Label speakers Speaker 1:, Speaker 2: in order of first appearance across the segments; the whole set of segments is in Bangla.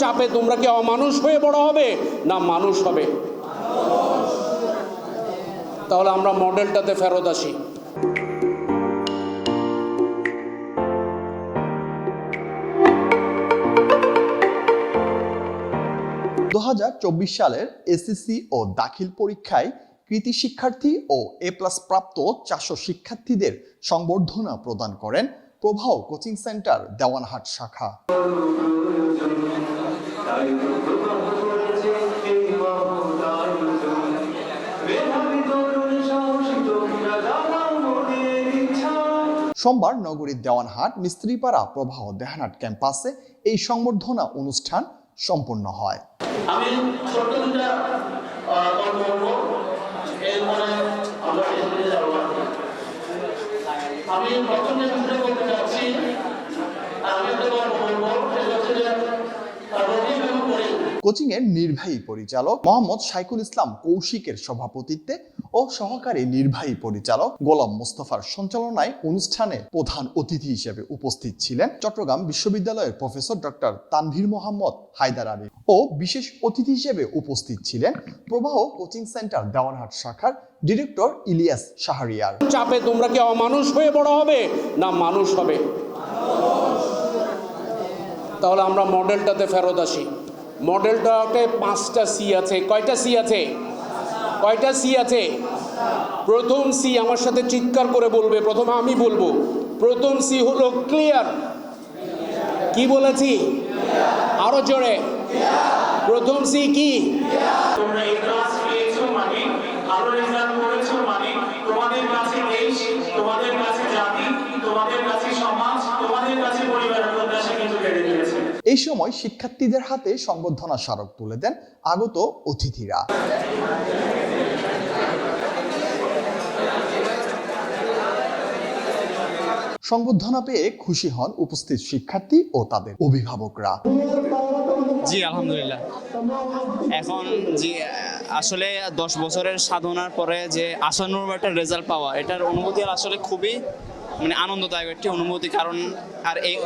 Speaker 1: চাপে তোমরা কি অমানুষ হয়ে বড় হবে না মানুষ হবে? তাহলে আমরা মডেলটাতে ফেরত আসি।
Speaker 2: দুই হাজার চব্বিশ সালের এসএসসি ও দাখিল পরীক্ষায় কৃতি শিক্ষার্থী ও এ প্লাস প্রাপ্ত চারশো শিক্ষার্থীদের সংবর্ধনা প্রদান করেন প্রভাও কোচিং সেন্টার দেওয়ানহাট শাখা। সোমবার নগরীর দেওয়ানহাট মিস্ত্রিপাড়া প্রবাহ দেহানাট ক্যাম্পাসে এই সংবর্ধনা অনুষ্ঠান সম্পন্ন হয়।
Speaker 3: আমি যে বিষয়টা বলতে চাচ্ছি আমি একটা গল্প বলব সেটা হচ্ছে যে আহ, রবি এবং করিম
Speaker 2: কোচিং এর নির্বাহী পরিচালক মোহাম্মদ সাইকুল ইসলাম কৌশিকের সভাপতিত্বে ও সহকারী নির্বাহী পরিচালক গোলাম মোস্তফার সঞ্চালনায় অনুষ্ঠানে প্রধান অতিথি হিসেবে উপস্থিত ছিলেন চট্টগ্রাম বিশ্ববিদ্যালয়ের প্রফেসর ডক্টর তানভীর মোহাম্মদ হায়দার আলী ও বিশেষ অতিথি হিসেবে উপস্থিত ছিলেন প্রবাহ কোচিং সেন্টার দেওয়ানহাট শাখার ডিরেক্টর ইলিয়াস শাহরিয়ার।
Speaker 1: চাপে তোমরা কি অমানুষ হয়ে বড় হবে না মানুষ হবে? তাহলে আমরা মডেলটাতে ফেরত আসি। মডেলটাতে পাঁচটা সি আছে। কয়টা সি আছে? কয়টা সি আছে? প্রথম সি আমার সাথে চিৎকার করে বলবে, প্রথমে আমি বলব। প্রথম সি হলো ক্লিয়ার কি বলেছি? আরও জোরে। প্রথম সি কি?
Speaker 3: তোমরা এই ক্লাস পেয়েছ মানে ভালো রেজাল্ট
Speaker 2: এই সময় শিক্ষার্থীদের হাতে সংবর্ধনা স্মারক তুলে দেন আগত অতিথিরা। সংবর্ধনা পেয়ে খুশি হন উপস্থিত শিক্ষার্থী ও তাদের অভিভাবকরা।
Speaker 4: জি, আলহামদুলিল্লাহ। এখন জি, আসলে দশ বছরের সাধনার পরে যে আশানুরূপ একটা রেজাল্ট পাওয়া, এটার অনুভূতি আসলে খুবই মানে আনন্দদায়ক একটি অনুভূতি, কারণ আর এই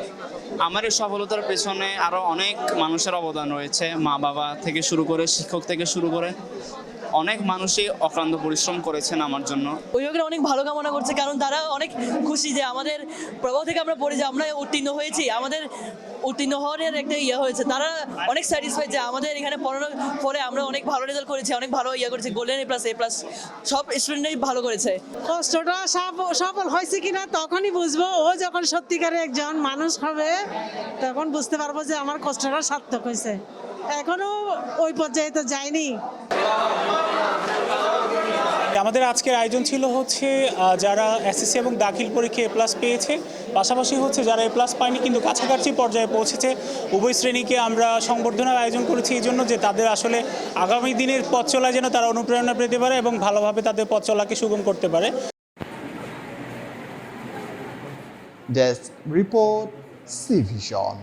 Speaker 4: আমার এই সফলতার পেছনে আরও অনেক মানুষের অবদান রয়েছে মা বাবা থেকে শুরু করে, শিক্ষক থেকে শুরু করে। অনেক মানুষই অক্লান্ত পরিশ্রম করেছেন আমার জন্য।
Speaker 5: অভিভাবকরা অনেক ভালো কামনা করছে কারণ তারা অনেক খুশি যে আমাদের প্রভাব থেকে আমরা পড়ে যে আমরা উত্তীর্ণ হয়েছি আমাদের উত্তীর্ণ হওয়ার একটা ইয়ে হয়েছে। তারা অনেক স্যাটিসফাইড যে আমাদের এখানে পড়ানোর পরে আমরা অনেক ভালো রেজাল্ট করেছি অনেক ভালো ইয়ে করেছি golden A plus A plus সব স্টুডেন্টই ভালো করেছে।
Speaker 6: কষ্টটা সফ- সফল হয়েছে কিনা তখনই বুঝব। ও যখন সত্যিকারে একজন মানুষ হবে তখন বুঝতে পারব যে আমার কষ্টটা সার্থক হয়েছে। এখনও ওই পর্যায়ে তো যায়নি।
Speaker 7: আমাদের আজকের আয়োজন ছিল হচ্ছে যারা এসএসসি এবং দাখিল পরীক্ষা এ প্লাস পেয়েছে। পাশাপাশি হচ্ছে যারা এ প্লাস পায়নি কিন্তু কাছাকাছি পর্যায়ে পৌঁছেছে উভয় শ্রেণীকে আমরা সংবর্ধনার আয়োজন করেছি এই জন্য যে তাদের আসলে আগামী দিনের পথ চলায় যেন তারা অনুপ্রেরণা পেতে পারে এবং ভালোভাবে তাদের পথ চলাকে সুগম করতে পারে।
Speaker 2: Desk report C vision